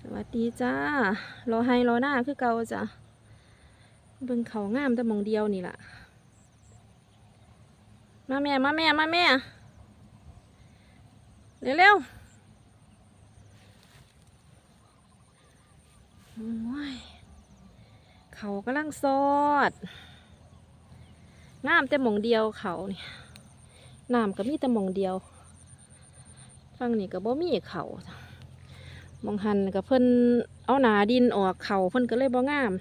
สวัสดีจ้ารอให้รอหน้าคือเก่าจ้ะเบิ่งเขางามแต่มองเดียวนี่ล่ะ มาแม่ มาแม่ มาแม่ เร็วเร็วๆโอ้ยเขากำลังซอด งามแต่มองเดียวเขานี่น้ำก็มีแต่มองเดียว ฟังนี่ก็บ่มีเขาจ้ะ มองหันกับเพิ่นเอาหนาดินออกเขาเพิ่นก็เลยบ่งาม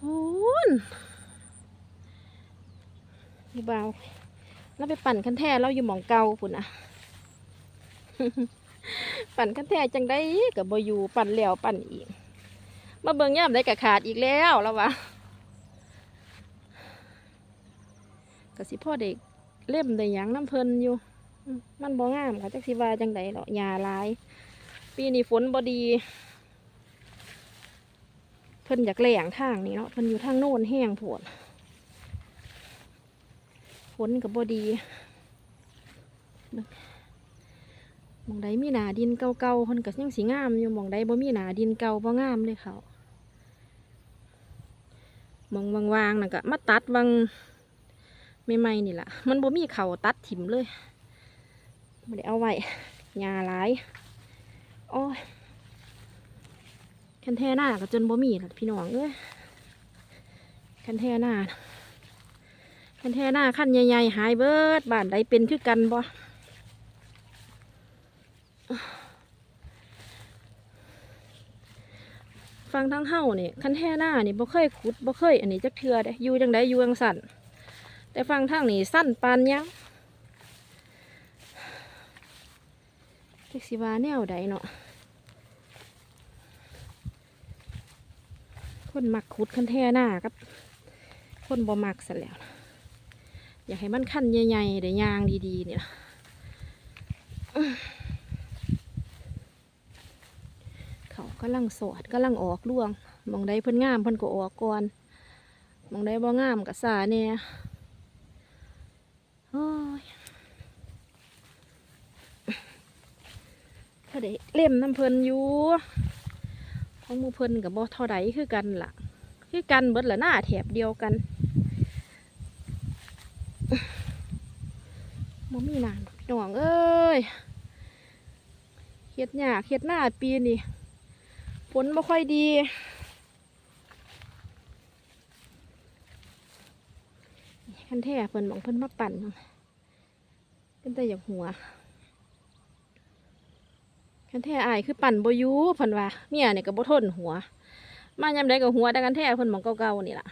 โอ้นพี่บ่าวเราไปปั่นคันแท้เราอยู่หมองเก่าพุ่นนะปั่นคันแท้จังได้กับบ่อยู่ปั่นแล้วปั่นอีก มาเบิ่งย่ามได้กะขาดอีกแล้วแล้ววะกะสิพ่อเด็กเล่มได้ยังน้ำเพิ่นอยู่ มันบ่งามค่ะจักสิว่าจังใดเนาะหญ้าลาย ปีนี้ฝนบ่ดี เพิ่นอยากแหลงทางนี่เนาะเพิ่นอยู่ทางโน่นแห้งโผดฝนก็บ่ดีมองใดมีหนาดินเก่าๆเพิ่นก็ยังสิงามอยู่มองใดบ่มีหนาดินเก่าบ่งามเลยเขามองวางๆน่ะก็มาตัดวังใหม่ๆนี่ล่ะมันบ่มีเขาตัดถิ่มเลย ไม่ได้เอาไว้หญ้าหลายโอ้ยคันแท่หน้าก็จนบ่มีล่ะพี่น้องเอ้ยคันแท่หน้าคันแท่หน้าขั้นใหญ่ๆหายเบิดบ้านใดเป็นคือกันบ่ฟังทั้งเฮานี่คันแท่หน้านี่บ่เคยขุดบ่เคยอันนี้จักเทือเด้อยู่จังไดอยู่จังสั่นแต่ฟังทางนี่สั้นปานยัง จักสิว่าแนวใดเนาะคนหมักขุดคันแท่หน้ากับ คนบ่หมักซะแล้ว อยากให้มันขั้นใหญ่ๆเดี๋ยวยางดีๆเนี่ยเขากำลังสอดกำลังออกร่วงมองใดเพิ่นงามเพิ่นก็ออกก่อนมองใดบ่งามก็สาแหน่ยโอ้ย ถ้าได้เล่มน้ำเพลินอยู่ของมูเพลินกับบ่เท่าใดคือกันล่ะ คือกันเบิดละหน้าแถบเดียวกันบ่มีนานพี่น้องเอ้ยเฮ็ดหยากเฮ็ดหน้าปีนี่ฝนบ่ค่อยดีคันแท้เพิ่นบอกเพิ่นมาปั่นเป็นแต่อย่างหัว กันแท้อายคือปั่นบอยูเพิ่นว่าเมียเนี่ยก็บ่ทนหัว มายามใดก็หัวแต่กันแท้เพิ่นมองเก่าๆนี่ล่ะ